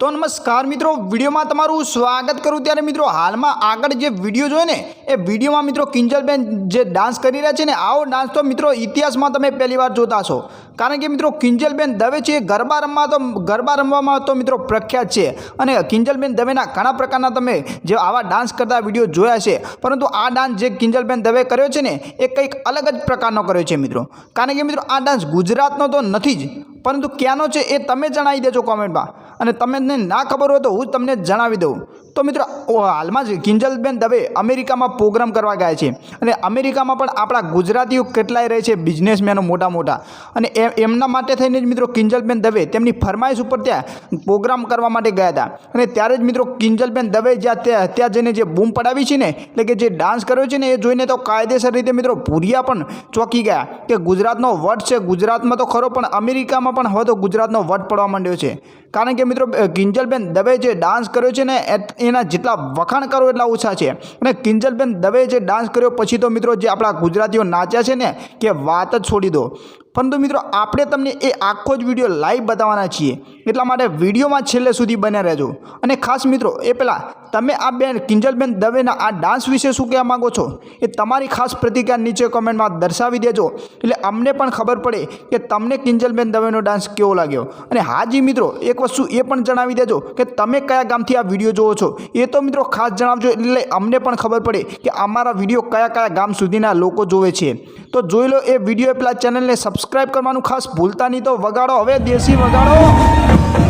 તો નમસ્કાર મિત્રો, વિડીયોમાં તમારું સ્વાગત કરું. ત્યારે મિત્રો, હાલમાં આગળ જે વીડિયો જોઈને એ વિડીયોમાં મિત્રો કિંજલબેન જે ડાન્સ કરી રહ્યા છે ને, આવો ડાન્સ તો મિત્રો ઇતિહાસમાં તમે પહેલી વાર જોતા છો કારણ કે મિત્રો, કિંજલબેન દવે છે, ગરબા રમવા તો, ગરબા રમવામાં તો મિત્રો પ્રખ્યાત છે. અને કિંજલબેન દવેના ઘણા પ્રકારના તમે જે આવા ડાન્સ કરતા વીડિયો જોયા છે. પરંતુ આ ડાન્સ જે કિંજલબેન દવે કર્યો છે ને, એ કંઈક અલગ જ પ્રકારનો કર્યો છે મિત્રો. કારણ કે મિત્રો, આ ડાન્સ ગુજરાતનો તો નથી જ. પરંતુ ક્યાંનો છે એ તમે જણાવી દેજો કોમેન્ટમાં. અને તમને ના ખબર હોય તો હું તમને જણાવી દઉં. તો મિત્રો હાલમાં જ કિંજલબેન દવે અમેરિકામાં પ્રોગ્રામ કરવા ગયા છે. અને અમેરિકામાં પણ આપણા ગુજરાતીઓ કેટલાય રહે છે બિઝનેસમેનો મોટા મોટા. અને એમના માટે થઈને જ મિત્રો કિંજલબેન દવે તેમની ફરમાઈશ ઉપર ત્યાં પ્રોગ્રામ કરવા માટે ગયા હતા. અને ત્યારે જ મિત્રો કિંજલબેન દવે જ્યાં ત્યાં ત્યાં જઈને જે બૂમ પડાવી છે ને, એટલે કે જે ડાન્સ કર્યો છે ને, એ જોઈને તો કાયદેસર રીતે મિત્રો ભૂરિયા પણ ચોંકી ગયા કે ગુજરાતનો વટ છે. ગુજરાતમાં તો ખરો, પણ અમેરિકામાં પણ હવે તો ગુજરાતનો વટ પડવા માંડ્યો છે. કારણ કે મિત્રો કિંજલબેન દવે જે ડાન્સ કર્યો છે ને એ- એના જેટલા વખાણ કરો એટલા ઓછા છે. અને કિંજલબેન દવે જે ડાન્સ કર્યો, પછી તો મિત્રો જે આપણા ગુજરાતીઓ નાચ્યા છે ને, કે વાત જ છોડી દો. પરંતુ મિત્રો, આપણે તમને એ આખો જ વીડિયો લાઈવ બતાવવાના છીએ. એટલા માટે વિડીયોમાં છેલ્લે સુધી બન્યા રહેજો. અને ખાસ મિત્રો, એ પહેલાં તમે આ બેન કિંજલબેન દવેના આ ડાન્સ વિશે શું કહેવા માગો છો? એ તમારી ખાસ પ્રતિક્રિયા નીચે કોમેન્ટમાં દર્શાવી દેજો. એટલે અમને પણ ખબર પડે કે તમને કિંજલબેન દવેનો ડાન્સ કેવો લાગ્યો. અને હાજી મિત્રો, એક વસ્તુ એ પણ જણાવી દેજો કે તમે કયા ગામથી આ વીડિયો જોવો છો. એ તો મિત્રો ખાસ જણાવજો, એટલે અમને પણ ખબર પડે કે અમારા વીડિયો કયા કયા ગામ સુધીના લોકો જોવે છે. તો જોઈ લો, એ વીડિયો પેલા ચેનલને સબસ્ક્રાઈબ કરવાનું ખાસ ભૂલતા નહીં તો વગાડો. હવે દેશી વગાડો.